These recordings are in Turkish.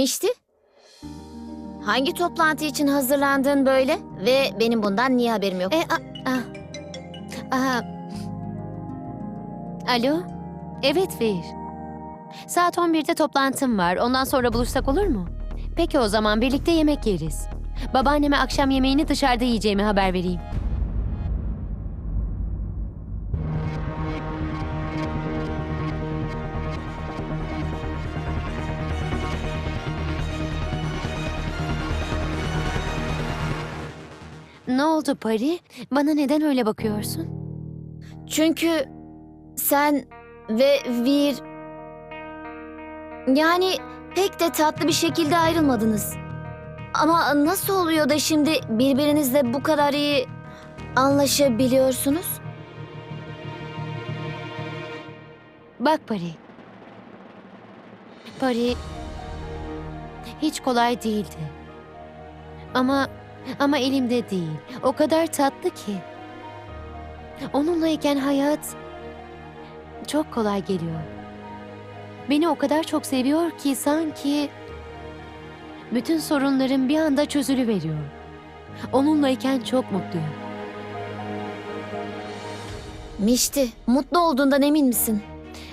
Mişti? Hangi toplantı için hazırlandın böyle? Ve benim bundan niye haberim yok? E, a, a, a, Alo? Evet Veer. Saat 11'de toplantım var. Ondan sonra buluşsak olur mu? Peki o zaman birlikte yemek yeriz. Babaanneme akşam yemeğini dışarıda yiyeceğimi haber vereyim. Oldu Pari? Bana neden öyle bakıyorsun? Çünkü sen ve Vir... Yani pek de tatlı bir şekilde ayrılmadınız. Ama nasıl oluyor da şimdi birbirinizle bu kadar iyi anlaşabiliyorsunuz? Bak Pari. Pari hiç kolay değildi. Ama ama elimde değil. O kadar tatlı ki. Onunlayken hayat çok kolay geliyor. Beni o kadar çok seviyor ki sanki bütün sorunlarım bir anda çözülüveriyor. Onunlayken çok mutluyum. Mişti, mutlu olduğundan emin misin?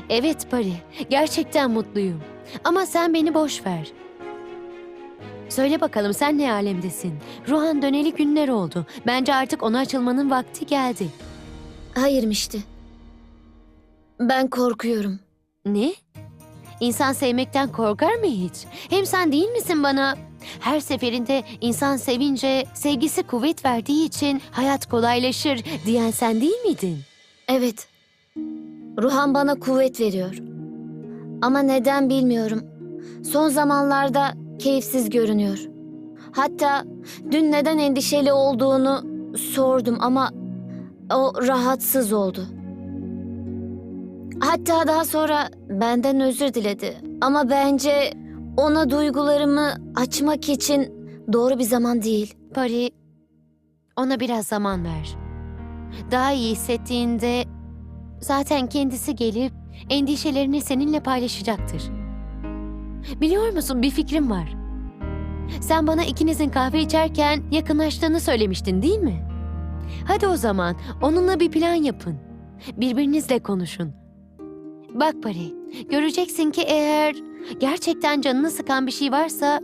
Evet Pari, gerçekten mutluyum. Ama sen beni boş ver. Söyle bakalım sen ne alemdesin? Ruhan döneli günler oldu. Bence artık ona açılmanın vakti geldi. Hayır Mişti. Ben korkuyorum. Ne? İnsan sevmekten korkar mı hiç? Hem sen değil misin bana? Her seferinde insan sevince sevgisi kuvvet verdiği için hayat kolaylaşır diyen sen değil miydin? Evet. Ruhan bana kuvvet veriyor. Ama neden bilmiyorum. Son zamanlarda keyifsiz görünüyor. Hatta dün neden endişeli olduğunu sordum ama o rahatsız oldu. Hatta daha sonra benden özür diledi. Ama bence ona duygularımı açmak için doğru bir zaman değil. Pari, ona biraz zaman ver. Daha iyi hissettiğinde zaten kendisi gelip endişelerini seninle paylaşacaktır. Biliyor musun bir fikrim var. Sen bana ikinizin kahve içerken yakınlaştığını söylemiştin değil mi? Hadi o zaman onunla bir plan yapın. Birbirinizle konuşun. Bak Pari, göreceksin ki eğer gerçekten canını sıkan bir şey varsa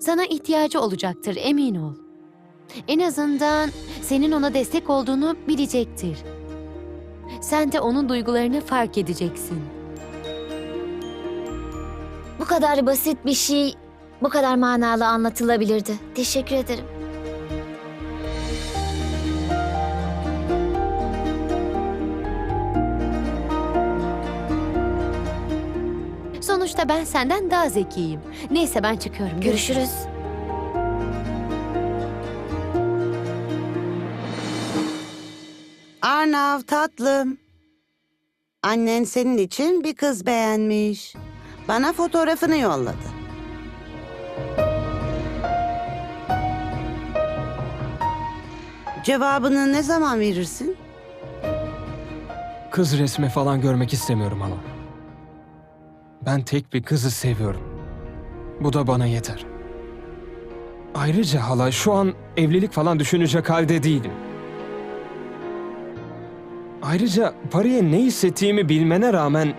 sana ihtiyacı olacaktır emin ol. En azından senin ona destek olduğunu bilecektir. Sen de onun duygularını fark edeceksin. Bu kadar basit bir şey bu kadar manalı anlatılabilirdi. Teşekkür ederim. Sonuçta ben senden daha zekiyim. Neyse ben çıkıyorum. Görüşürüz. Arnav tatlım. Annen senin için bir kız beğenmiş. Bana fotoğrafını yolladı. Cevabını ne zaman verirsin? Kız resmi falan görmek istemiyorum hala. Ben tek bir kızı seviyorum. Bu da bana yeter. Ayrıca hala şu an evlilik falan düşünecek halde değilim. Ayrıca paraya ne hissettiğimi bilmene rağmen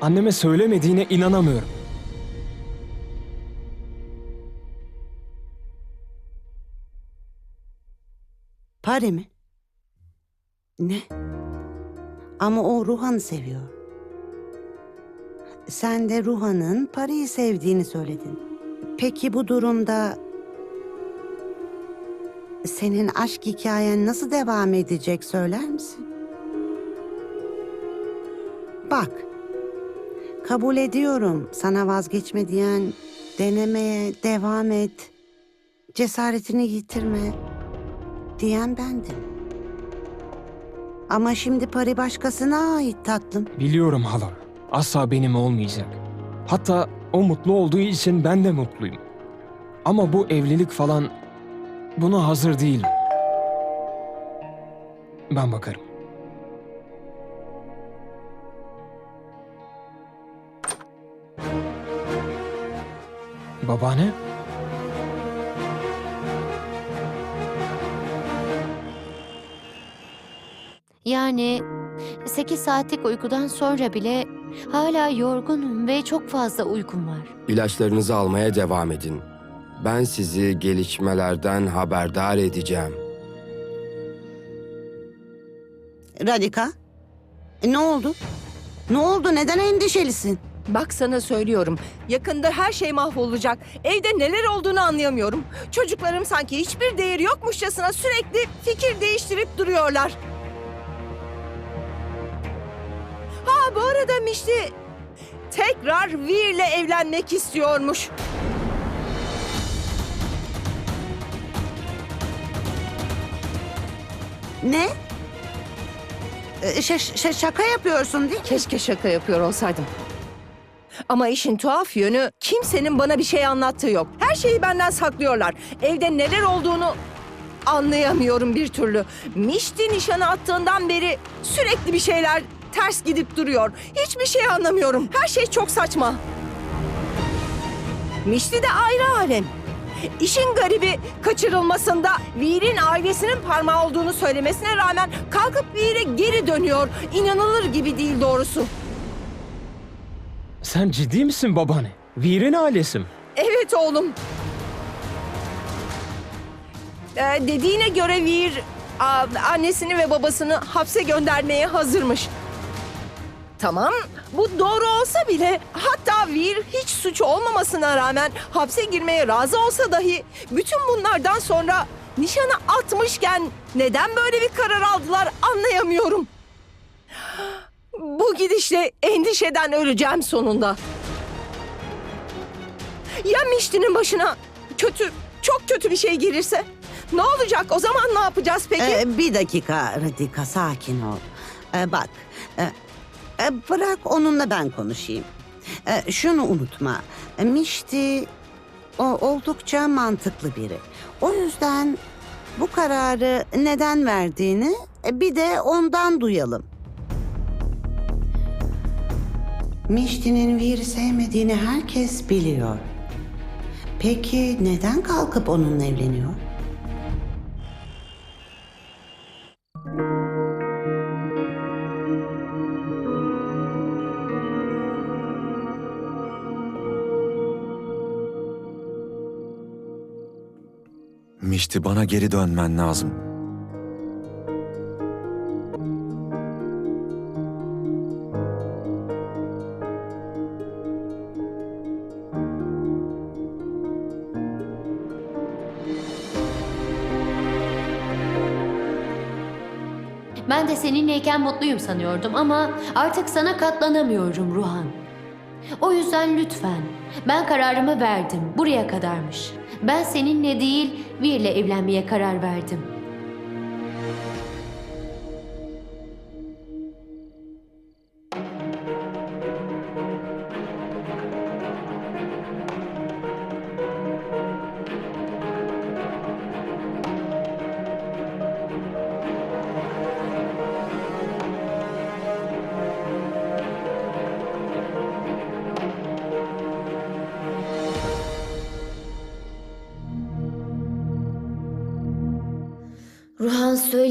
anneme söylemediğine inanamıyorum. Pari mi? Ne? Ama o Ruhan'ı seviyor. Sen de Ruhan'ın Pari'yi sevdiğini söyledin. Peki bu durumda senin aşk hikayen nasıl devam edecek söyler misin? Bak, kabul ediyorum sana vazgeçme diyen, denemeye devam et, cesaretini yitirme diyen bendim. Ama şimdi Pari başkasına ait tatlım. Biliyorum hala. Asla benim olmayacak. Hatta o mutlu olduğu için ben de mutluyum. Ama bu evlilik falan buna hazır değilim. Ben bakarım. Babaanne? Yani 8 saatlik uykudan sonra bile hala yorgunum ve çok fazla uykum var. İlaçlarınızı almaya devam edin. Ben sizi gelişmelerden haberdar edeceğim. Radika, e, ne oldu? Ne oldu? Neden endişelisin? Bak sana söylüyorum. Yakında her şey mahvolacak. Evde neler olduğunu anlayamıyorum. Çocuklarım sanki hiçbir değeri yokmuşçasına sürekli fikir değiştirip duruyorlar. Ha bu arada Mişti tekrar Veer'le evlenmek istiyormuş. Ne? E, ş- ş- şaka yapıyorsun değil mi? Keşke şaka yapıyor olsaydım. Ama işin tuhaf yönü kimsenin bana bir şey anlattığı yok. Her şeyi benden saklıyorlar. Evde neler olduğunu anlayamıyorum bir türlü. Mişti nişanı attığından beri sürekli bir şeyler ters gidip duruyor. Hiçbir şey anlamıyorum. Her şey çok saçma. Mişti de ayrı alem. İşin garibi kaçırılmasında Veer'in ailesinin parmağı olduğunu söylemesine rağmen kalkıp Veer'e geri dönüyor. İnanılır gibi değil doğrusu. Sen ciddi misin babaanne? Vir'in ailesi mi? Evet oğlum. Ee, dediğine göre a, annesini ve babasını hapse göndermeye hazırmış. Tamam, bu doğru olsa bile hatta Veer hiç suçu olmamasına rağmen hapse girmeye razı olsa dahi bütün bunlardan sonra nişanı atmışken neden böyle bir karar aldılar anlayamıyorum. Bu gidişle endişeden öleceğim sonunda. Ya Mişti'nin başına kötü, çok kötü bir şey gelirse? Ne olacak? O zaman ne yapacağız peki? E, bir dakika Radika, sakin ol. E, bak, e, e, bırak onunla ben konuşayım. E, şunu unutma, Mişti o oldukça mantıklı biri. O yüzden bu kararı neden verdiğini e, bir de ondan duyalım. Mişti'nin Vir'i sevmediğini herkes biliyor. Peki neden kalkıp onunla evleniyor? Mişti bana geri dönmen lazım. Seninleyken mutluyum sanıyordum ama artık sana katlanamıyorum Ruhan. O yüzden lütfen. Ben kararımı verdim. Buraya kadarmış. Ben seninle değil, Vir'le evlenmeye karar verdim.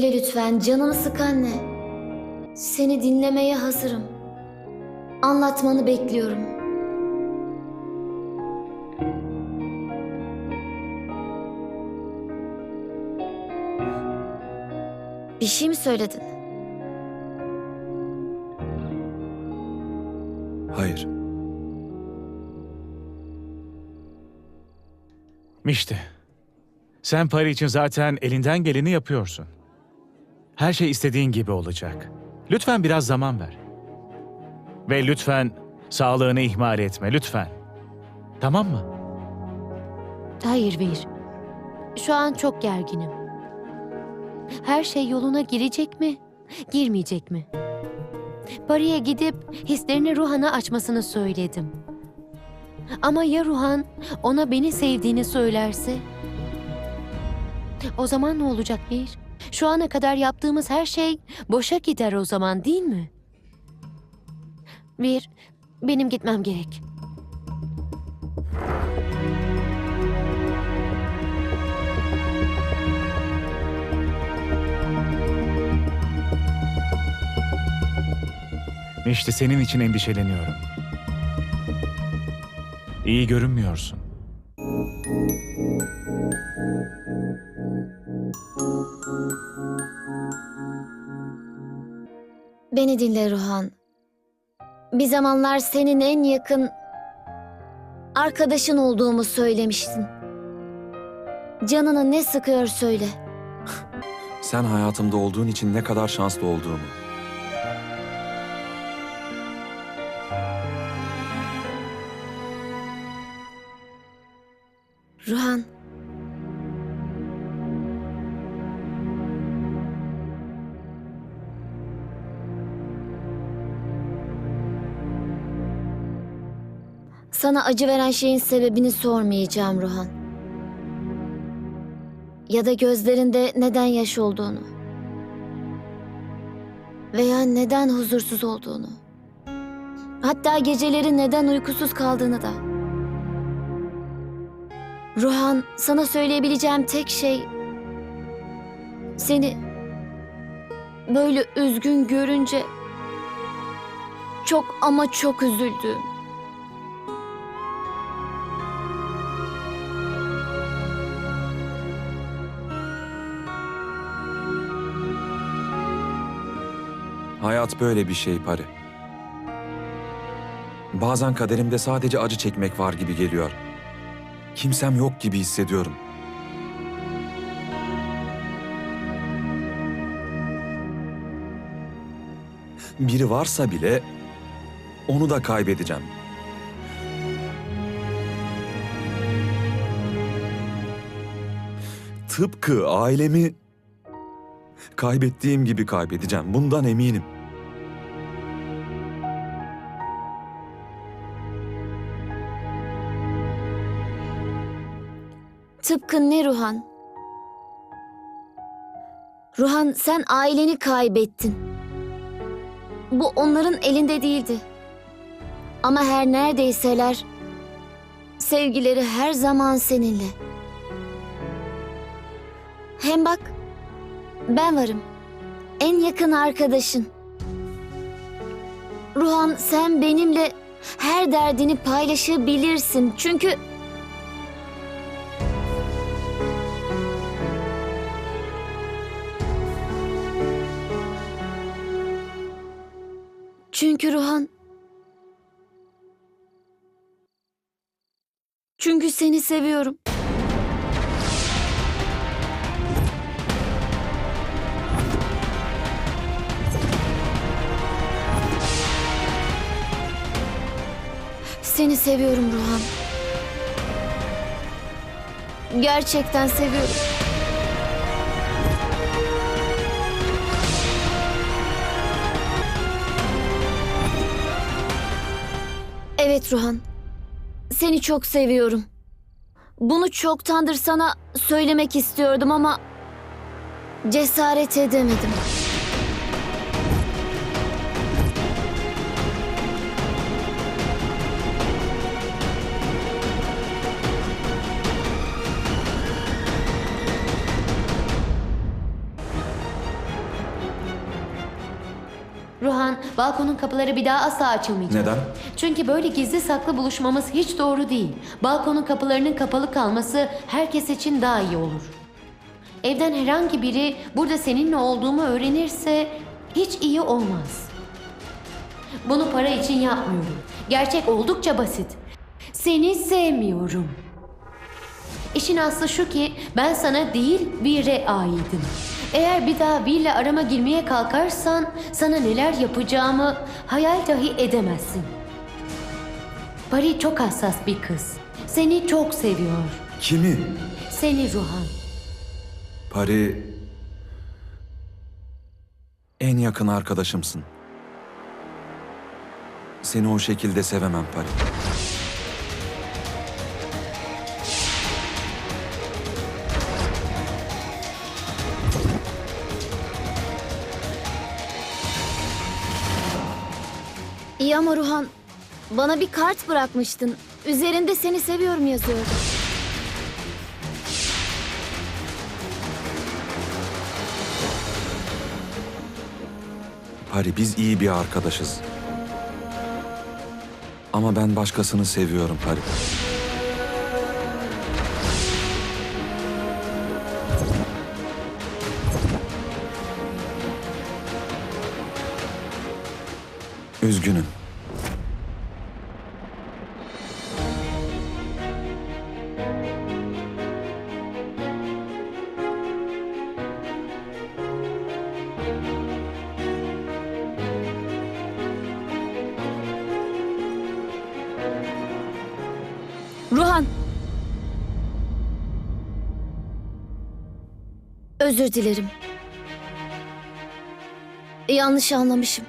Söyle lütfen canımı sıkan ne? Seni dinlemeye hazırım. Anlatmanı bekliyorum. Bir şey mi söyledin? Hayır. Mişti. Sen Pari için zaten elinden geleni yapıyorsun. Her şey istediğin gibi olacak. Lütfen biraz zaman ver. Ve lütfen sağlığını ihmal etme, lütfen. Tamam mı? Hayır Vir. Şu an çok gerginim. Her şey yoluna girecek mi, girmeyecek mi? Pari'ye gidip hislerini Ruhan'a açmasını söyledim. Ama ya Ruhan ona beni sevdiğini söylerse? O zaman ne olacak Vir? Şu ana kadar yaptığımız her şey boşa gider o zaman değil mi? Bir, benim gitmem gerek. İşte senin için endişeleniyorum. İyi görünmüyorsun. Bir zamanlar senin en yakın arkadaşın olduğumu söylemiştin. Canını ne sıkıyor söyle. Sen hayatımda olduğun için ne kadar şanslı olduğumu. Sana acı veren şeyin sebebini sormayacağım Ruhan. Ya da gözlerinde neden yaş olduğunu. Veya neden huzursuz olduğunu. Hatta geceleri neden uykusuz kaldığını da. Ruhan, sana söyleyebileceğim tek şey seni böyle üzgün görünce çok ama çok üzüldüm. Hayat böyle bir şey Pari. Bazen kaderimde sadece acı çekmek var gibi geliyor. Kimsem yok gibi hissediyorum. Biri varsa bile onu da kaybedeceğim. Tıpkı ailemi kaybettiğim gibi kaybedeceğim. Bundan eminim. Tıpkı ne Ruhan? Ruhan sen aileni kaybettin. Bu onların elinde değildi. Ama her neredeyseler sevgileri her zaman seninle. Hem bak ben varım. En yakın arkadaşın. Ruhan sen benimle her derdini paylaşabilirsin. Çünkü Çünkü Ruhan... Çünkü seni seviyorum. Seni seviyorum Ruhan. Gerçekten seviyorum. Evet Ruhan. Seni çok seviyorum. Bunu çoktandır sana söylemek istiyordum ama cesaret edemedim. Balkonun kapıları bir daha asla açılmayacak. Neden? Çünkü böyle gizli saklı buluşmamız hiç doğru değil. Balkonun kapılarının kapalı kalması herkes için daha iyi olur. Evden herhangi biri burada seninle olduğumu öğrenirse hiç iyi olmaz. Bunu para için yapmıyorum. Gerçek oldukça basit. Seni sevmiyorum. İşin aslı şu ki ben sana değil Vir'e aidim. Eğer bir daha Vir'le arama girmeye kalkarsan sana neler yapacağımı hayal dahi edemezsin. Pari çok hassas bir kız. Seni çok seviyor. Kimi? Seni Ruhan. Pari... En yakın arkadaşımsın. Seni o şekilde sevemem Pari. İyi ama Ruhan, bana bir kart bırakmıştın. Üzerinde seni seviyorum yazıyordu. Pari biz iyi bir arkadaşız. Ama ben başkasını seviyorum Pari. Üzgünüm. Ruhan. Özür dilerim. Yanlış anlamışım.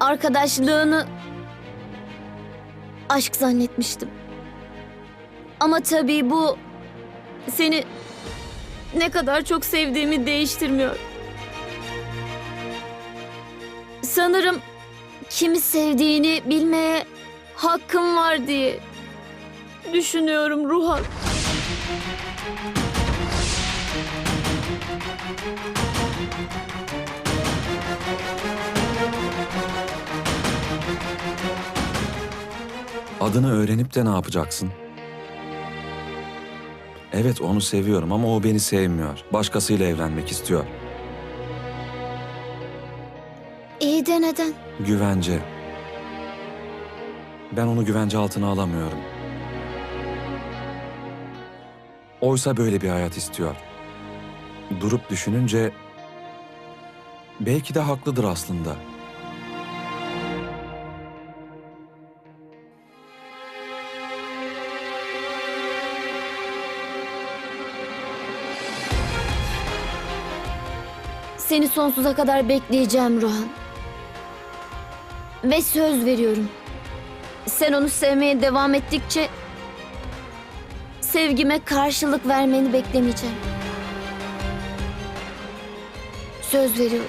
Arkadaşlığını aşk zannetmiştim. Ama tabii bu seni ne kadar çok sevdiğimi değiştirmiyor. Sanırım kimi sevdiğini bilmeye hakkım var diye düşünüyorum Ruhan. Adını öğrenip de ne yapacaksın? Evet onu seviyorum ama o beni sevmiyor. Başkasıyla evlenmek istiyor. İyi de neden? Güvence. Ben onu güvence altına alamıyorum. Oysa böyle bir hayat istiyor. Durup düşününce belki de haklıdır aslında. Seni sonsuza kadar bekleyeceğim Ruhan. Ve söz veriyorum. Sen onu sevmeye devam ettikçe sevgime karşılık vermeni beklemeyeceğim. Söz veriyorum.